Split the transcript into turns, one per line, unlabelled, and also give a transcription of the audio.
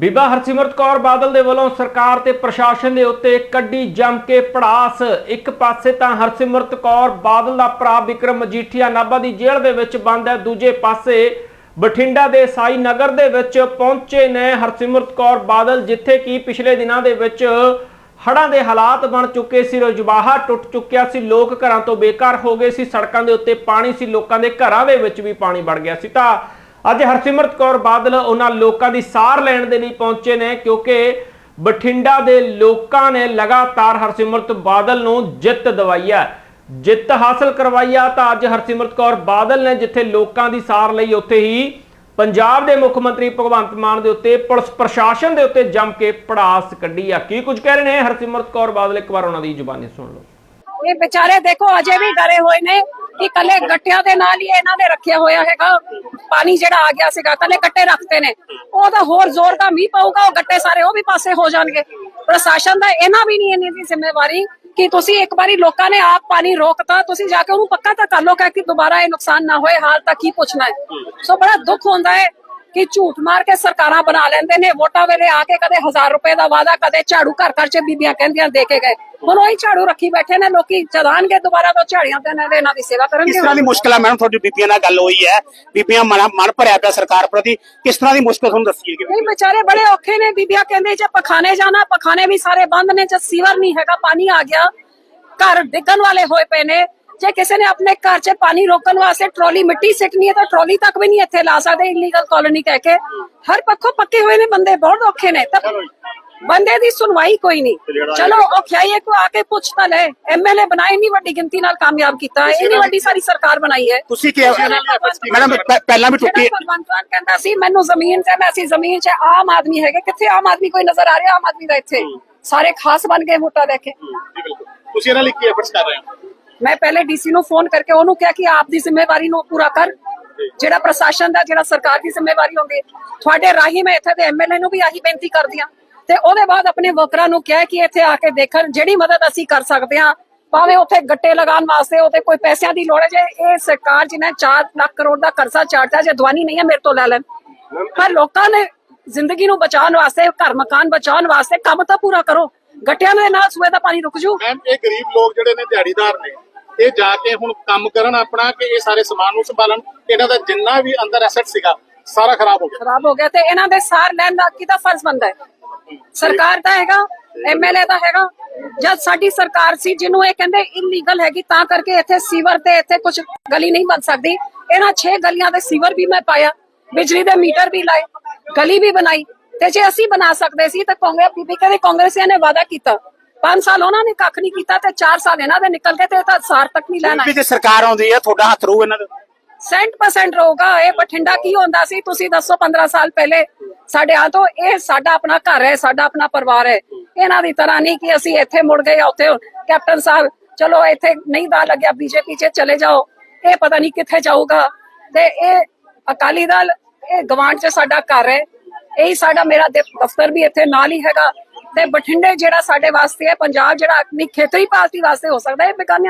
ਬੀਬਾ ਹਰਸਿਮਰਤ ਕੌਰ ਬਾਦਲ ਦੇ ਵੱਲੋਂ ਸਰਕਾਰ ਤੇ ਪ੍ਰਸ਼ਾਸਨ ਦੇ ਉੱਤੇ ਕੱਢੀ ਜੰਮ ਕੇ ਪੜਾਸ। ਇੱਕ ਪਾਸੇ ਤਾਂ ਹਰਸਿਮਰਤ ਕੌਰ ਬਾਦਲ ਦਾ ਭਰਾ ਵਿਕਰਮ ਮਜੀਠੀਆ ਨਾਭਾ ਦੀ ਜੇਲ੍ਹ ਦੇ ਵਿੱਚ ਬੰਦ ਹੈ, ਦੂਜੇ ਪਾਸੇ ਬਠਿੰਡਾ ਦੇ ਸਾਈ ਨਗਰ ਦੇ ਵਿੱਚ ਪਹੁੰਚੇ ਨੇ ਹਰਸਿਮਰਤ ਕੌਰ ਬਾਦਲ, ਜਿੱਥੇ ਕਿ ਪਿਛਲੇ ਦਿਨਾਂ ਦੇ ਵਿੱਚ ਹੜ੍ਹਾਂ ਦੇ ਹਾਲਾਤ ਬਣ ਚੁੱਕੇ ਸੀ ਰਜਵਾਹਾ ਟੁੱਟ ਚੁੱਕਿਆ ਸੀ, ਲੋਕ ਘਰਾਂ ਤੋਂ ਬੇਕਾਰ ਹੋ ਗਏ ਸੀ, ਸੜਕਾਂ ਦੇ ਉੱਤੇ ਪਾਣੀ ਸੀ, ਲੋਕਾਂ ਦੇ ਘਰਾਂ ਦੇ ਵਿੱਚ ਵੀ ਪਾਣੀ ਵੜ ਗਿਆ ਸੀ। ਤਾਂ ਅੱਜ ਹਰਸਿਮਰਤ ਕੌਰ ਬਾਦਲ ਉਹਨਾਂ ਲੋਕਾਂ ਦੀ ਸਾਰ ਲੈਣ ਦੇ ਲਈ ਪਹੁੰਚੇ ਨੇ, ਕਿਉਂਕਿ ਬਠਿੰਡਾ ਦੇ ਲੋਕਾਂ ਨੇ ਲਗਾਤਾਰ ਹਰਸਿਮਰਤ ਬਾਦਲ ਨੂੰ ਜਿੱਤ ਦਵਾਈ ਹੈ। ਜਿੱਤ ਹਾਸਲ ਕਰਵਾਈ ਆ ਤਾਂ ਅੱਜ ਹਰਸਿਮਰਤ ਕੌਰ ਬਾਦਲ ਨੇ ਜਿੱਥੇ ਲੋਕਾਂ ਦੀ ਸਾਰ ਲਈ, ਉੱਥੇ ਹੀ ਪੰਜਾਬ ਦੇ ਮੁੱਖ ਮੰਤਰੀ ਭਗਵੰਤ ਮਾਨ ਦੇ ਉੱਤੇ, ਪੁਲਿਸ ਪ੍ਰਸ਼ਾਸਨ ਦੇ ਉੱਤੇ ਜੰਮ ਕੇ ਪੜਾਸ ਕੱਢੀ ਆ। ਕੀ ਕੁਝ ਕਹਿ ਰਹੇ ਨੇ ਹਰਸਿਮਰਤ ਕੌਰ ਬਾਦਲ? ਇੱਕ ਵਾਰ ਉਹਨਾਂ ਦੀ ਜ਼ੁਬਾਨੀ ਸੁਣ ਲਓ।
ਇਹ ਵਿਚਾਰੇ ਦੇਖੋ, ਅਜੇ ਵੀ ਡਰੇ ਹੋਏ ਨੇ। ਕਿ ਕੱਲੇ ਗੱਟਿਆਂ ਦੇ ਨਾਲ ਹੀ ਇਹਨਾਂ ਨੇ ਰੱਖਿਆ ਹੋਇਆ ਹੈਗਾ। ਪਾਣੀ ਜਿਹੜਾ ਆ ਗਿਆ ਸੀਗਾ, ਕੱਲੇ ਗੱਟੇ ਰੱਖਦੇ ਨੇ। ਉਹ ਤਾਂ ਹੋਰ ਜ਼ੋਰ ਦਾ ਮੀਂਹ ਪਊਗਾ, ਉਹ ਗੱਟੇ ਸਾਰੇ ਉਹ ਵੀ ਪਾਸੇ ਹੋ ਜਾਣਗੇ। ਪ੍ਰਸ਼ਾਸਨ ਦਾ ਇਹਨਾਂ ਵੀ ਨਹੀਂ ਇੰਨੀ ਦੀ ਜ਼ਿੰਮੇਵਾਰੀ ਕਿ ਤੁਸੀਂ ਇੱਕ ਵਾਰੀ ਲੋਕਾਂ ਨੇ ਆਪ ਪਾਣੀ ਰੋਕਤਾ, ਤੁਸੀਂ ਜਾ ਕੇ ਉਹਨੂੰ ਪੱਕਾ ਤਾਂ ਕਰ ਲਓ ਕਿ ਦੁਬਾਰਾ ਇਹ ਨੁਕਸਾਨ ਨਾ ਹੋਏ, ਹਾਲ ਤੱਕ ਕੀ ਪੁੱਛਣਾ ਹੈ। ਸੋ ਬੜਾ ਦੁੱਖ ਹੁੰਦਾ ਹੈ ਕਿ ਝੂਠ ਮਾਰ ਕੇ ਸਰਕਾਰਾਂ ਬਣਾ ਲੈਂਦੇ ਨੇ ਵੋਟਾਂ ਵੇਲੇ ਆ ਕੇ ਕਦੇ 1000 ਰੁਪਏ ਦਾ ਵਾਅਦਾ ਕਦੇ ਝਾੜੂ ਘਰ ਘਰ ਚ ਬੀਬੀਆਂ ਕਹਿੰਦੀਆਂ ਦੇ ਕੇ ਗਏ। ਹੁਣ ਉਹੀ ਝਾੜੂ ਰੱਖੀ ਬੈਠੇ ਨੇ ਲੋਕੀ ਚਲਾਣਗੇ ਦੁਬਾਰਾ ਤੋਂ ਝਾੜੀਆਂ ਤੇ ਦੇ ਇਹਨਾਂ ਦੀ ਸੇਵਾ
ਕਿਸ
ਕਰਨਗੇ
ਤਰ੍ਹਾਂ ਦੀ ਮੁਸ਼ਕਲ ਹੈ ਮੈਡਮ ਤੁਹਾਡੀ ਬੀਬੀਆਂ ਨਾਲ ਗੱਲ ਹੋਈ ਹੈ? ਬੀਬੀਆਂ ਮਨ ਮਨ ਭਰਿਆ ਪਿਆ ਸਰਕਾਰ ਪ੍ਰਤੀ ਕਿਸ ਤਰ੍ਹਾਂ ਦੀ ਮੁਸ਼ਕਲ ਤੁਹਾਨੂੰ ਦੱਸੀਏ
ਨਹੀਂ ਵਿਚਾਰੇ ਬੜੇ ਔਖੇ ਨੇ ਬੀਬੀਆਂ ਕਹਿੰਦੇ ਜੇ ਪਖਾਨੇ ਜਾਣਾ ਪਖਾਨੇ ਵੀ ਸਾਰੇ ਬੰਦ ਨੇ ਜੇ ਸੀਵਰ ਨਹੀਂ ਹੈਗਾ ਪਾਣੀ ਆ ਗਿਆ ਘਰ ਡਿੱਗਣ ਵਾਲੇ ਹੋਏ ਪਏ ਨੇ। ਜੇ ਕਿਸੇ ਨੇ ਆਪਣੇ ਘਰ 'ਚ ਪਾਣੀ ਰੋਕਣ ਵਾਸਤੇ ਟਰਾਲੀ ਮਿੱਟੀ ਸਿੱਟਣੀ ਹੈ ਤਾਂ ਟਰਾਲੀ ਤੱਕ ਵੀ ਨਹੀਂ ਇੱਥੇ ਲਾ ਸਕਦੇ ਇਲੀਗਲ ਕਾਲੋਨੀ ਕਹਿ ਕੇ। ਹਰ ਪੱਖੋਂ ਪੱਕੇ ਹੋਏ ਨੇ ਬੰਦੇ ਬਹੁਤ ਔਖੇ ਨੇ। ਤਾਂ ਬੰਦੇ ਦੀ ਸੁਣਵਾਈ ਕੋਈ ਨਹੀਂ। ਚਲੋ ਔਖਿਆਈਏ ਕੋ ਆ ਕੇ ਪੁੱਛ ਤਾਂ ਲੈ ਐਮਐਲਏ ਬਣਾਏ ਇੰਨੀ ਵੱਡੀ ਗਿਣਤੀ ਨਾਲ ਕਾਮਯਾਬ ਕੀਤਾ। ਇੰਨੀ ਵੱਡੀ ਸਾਰੀ ਸਰਕਾਰ ਬਣਾਈ ਹੈ।
ਤੁਸੀਂ ਕੀ ਮੈਡਮ ਪਹਿਲਾਂ ਵੀ ਟੁੱਟੀ
ਕਹਿੰਦਾ ਸੀ ਮੈਨੂੰ ਜ਼ਮੀਨ ਤੇ ਮੈਂ ਅਸੀਂ ਜ਼ਮੀਨ 'ਚ ਆਮ ਆਦਮੀ ਹੈਗੇ। ਕਿੱਥੇ ਆਮ ਆਦਮੀ ਕੋਈ ਨਜ਼ਰ ਆ ਰਿਹਾ ਆਮ ਆਦਮੀ ਦਾ ਇੱਥੇ? ਸਾਰੇ ਖਾਸ ਬਣ ਗਏ ਵੋਟਾਂ ਦੇ ਕੇ।
ਤੁਸੀਂ ਇਹਨਾਂ ਲਈ ਕੀ ਐਫਰਟਸ ਕਰ ਰਹੇ ਹੋ?
ਮੈਂ ਪਹਿਲੇ ਡੀਸੀ ਨੂੰ ਫੋਨ ਕਰਕੇ ਉਹਨੂੰ ਕਿਹਾ ਕਿ ਆਪ ਦੀ ਜ਼ਿੰਮੇਵਾਰੀ ਨੂੰ ਪੂਰਾ ਕਰ। ਜਿਹੜਾ ਪ੍ਰਸ਼ਾਸਨ ਦਾ, ਜਿਹੜਾ ਸਰਕਾਰ ਦੀ ਜ਼ਿੰਮੇਵਾਰੀ ਹੁੰਦੀ, ਤੁਹਾਡੇ ਰਾਹੀਂ ਮੈਂ ਇੱਥੇ ਦੇ ਐਮਐਲਏ ਨੂੰ ਵੀ ਆਹੀ ਬੇਨਤੀ ਕਰਦੀ ਹਾਂ। ਤੇ ਉਹਦੇ ਬਾਅਦ ਆਪਣੇ ਵਰਕਰਾਂ ਨੂੰ ਕਿਹਾ ਕਿ ਇੱਥੇ ਆ ਕੇ ਦੇਖਣ ਜਿਹੜੀ ਮਦਦ ਅਸੀਂ ਕਰ ਸਕਦੇ ਹਾਂ, ਭਾਵੇਂ ਉੱਥੇ ਗੱਟੇ ਲਗਾਉਣ ਵਾਸਤੇ ਉੱਥੇ ਕੋਈ ਪੈਸਿਆਂ ਦੀ ਲੋੜ ਹੈ ਜੇ ਇਹ ਸਰਕਾਰ ਜਿਹਨੇ 4 ਲੱਖ ਕਰੋੜ ਦਾ ਕਰਜ਼ਾ ਚਾੜਤਾ ਜੇ ਦਵਾਨੀ ਨਹੀਂ ਹੈ, ਮੇਰੇ ਤੋਂ ਲੈ ਲੈਣ। ਪਰ ਲੋਕਾਂ ਨੇ ਜ਼ਿੰਦਗੀ ਨੂੰ ਬਚਾਉਣ ਵਾਸਤੇ, ਘਰ ਮਕਾਨ ਬਚਾਉਣ ਵਾਸਤੇ ਕੰਮ ਤਾਂ ਪੂਰਾ ਕਰੋ। ਗੱਟਿਆਂ ਦੇ ਨਾਲ ਸੂਏ ਦਾ ਪਾਣੀ ਰੁਕ ਜੂ।
ਮੈਮ ਇਹ ਗਰੀਬ ਲੋਕ ਜਿਹੜੇ ਨੇ, ਦਿਹਾੜੀਦਾਰ ਨੇ ਇਹ ਜਾ ਕੇ ਹੁਣ ਕੰਮ ਕਰਨ ਆਪਣਾ ਕਿ ਇਹ ਸਾਰੇ ਸਮਾਨ ਨੂੰ ਸੰਭਾਲਣ, ਇਹਨਾਂ ਦਾ ਜਿੰਨਾ ਵੀ ਅੰਦਰ ਐਸੈਟ ਸੀਗਾ, ਸਾਰਾ ਖਰਾਬ ਹੋ ਗਿਆ।
ਖਰਾਬ ਹੋ ਗਿਆ ਤੇ ਇਹਨਾਂ ਦੇ ਸਾਰ ਲੈਣ ਦਾ ਕਿਹਦਾ ਫਰਜ਼ ਬਣਦਾ ਹੈ? ਸਰਕਾਰ ਦਾ ਹੈਗਾ ਐਮਐਲਏ ਦਾ ਹੈਗਾ। ਜਦ ਸਾਡੀ ਸਰਕਾਰ ਸੀ, ਜਿਹਨੂੰ ਇਹ ਕਹਿੰਦੇ ਇਲੀਗਲ ਹੈਗੀ, ਤਾਂ ਕਰਕੇ ਇੱਥੇ ਸੀਵਰ ਤੇ ਇੱਥੇ ਕੁਝ ਗਲੀ ਨਹੀਂ ਬਣ ਸਕਦੀ। ਇਹਨਾਂ 6 ਗਲੀਆਂ ਦੇ ਸੀਵਰ ਵੀ ਮੈਂ ਪਾਇਆ, ਬਿਜਲੀ ਦੇ ਮੀਟਰ ਵੀ ਲਾਏ, ਗਲੀ ਵੀ ਬਣਾਈ। ਤੇ ਜੇ ਅਸੀਂ ਬਣਾ ਸਕਦੇ ਸੀ, ਤਾਂ ਕਾਂਗਰਸ, ਬੀਬੀ ਕਹਿੰਦੇ ਕਾਂਗਰਸੀਆਂ ਨੇ ਵਾਅਦਾ ਕੀਤਾ। 5 ਸਾਲ ਉਹਨਾਂ ਨੇ ਕੱਖ ਨਹੀਂ ਕੀਤਾ ਤੇ 4 ਸਾਲ ਇਹਨਾਂ ਦੇ ਨਿਕਲ ਗਏ ਤੇ ਇਹ ਤਾਂ ਸਾਰ ਤੱਕ ਨਹੀਂ ਲੈਣਾ
ਵੀ ਜੇ ਸਰਕਾਰ ਆਉਂਦੀ ਹੈ ਤੁਹਾਡਾ ਹੱਥ ਰਹੂ ਇਹਨਾਂ ਦਾ।
ਸੈਂਟ ਪਰਸੈਂਟ ਰਹੂਗਾ ਇਹ ਬਠਿੰਡਾ ਕੀ ਹੁੰਦਾ ਸੀ? ਤੁਸੀਂ ਦੱਸੋ 15 ਸਾਲ ਪਹਿਲੇ ਸਾਡੇ ਆ ਤੋਂ ਇਹ ਸਾਡਾ ਆਪਣਾ ਘਰ ਹੈ ਸਾਡਾ ਆਪਣਾ ਪਰਿਵਾਰ ਹੈ। ਇਹਨਾਂ ਦੀ ਤਰ੍ਹਾਂ ਨਹੀਂ ਕਿ ਅਸੀਂ ਇੱਥੇ ਮੁੜ ਗਏ ਜਾਂ ਉੱਥੇ ਕੈਪਟਨ ਸਾਹਿਬ ਚਲੋ ਇੱਥੇ ਨਹੀਂ ਦਾ ਲੱਗਿਆ ਬੀਜੇਪੀ 'ਚ ਚਲੇ ਜਾਓ। ਇਹ ਪਤਾ ਨਹੀਂ ਕਿੱਥੇ ਜਾਊਗਾ। ਤੇ ਇਹ ਅਕਾਲੀ ਦਲ ਇਹ ਗਵਾਂਢ 'ਚ ਸਾਡਾ ਘਰ ਹੈ। ਇਹੀ ਸਾਡਾ ਮੇਰਾ ਦਫ਼ਤਰ ਵੀ ਇੱਥੇ ਨਾਲ ਹੀ ਹੈਗਾ। ਤੇ ਬਠਿੰਡੇ ਜਿਹੜਾ ਸਾਡੇ ਵਾਸਤੇ ਹੈ, ਪੰਜਾਬ ਜਿਹੜਾ ਆਪਣੀ ਖੇਤਰੀ ਪਾਰਟੀ ਵਾਸਤੇ ਹੋ ਸਕਦਾ ਹੈ, ਇਹ ਬੇਗਾਨੇ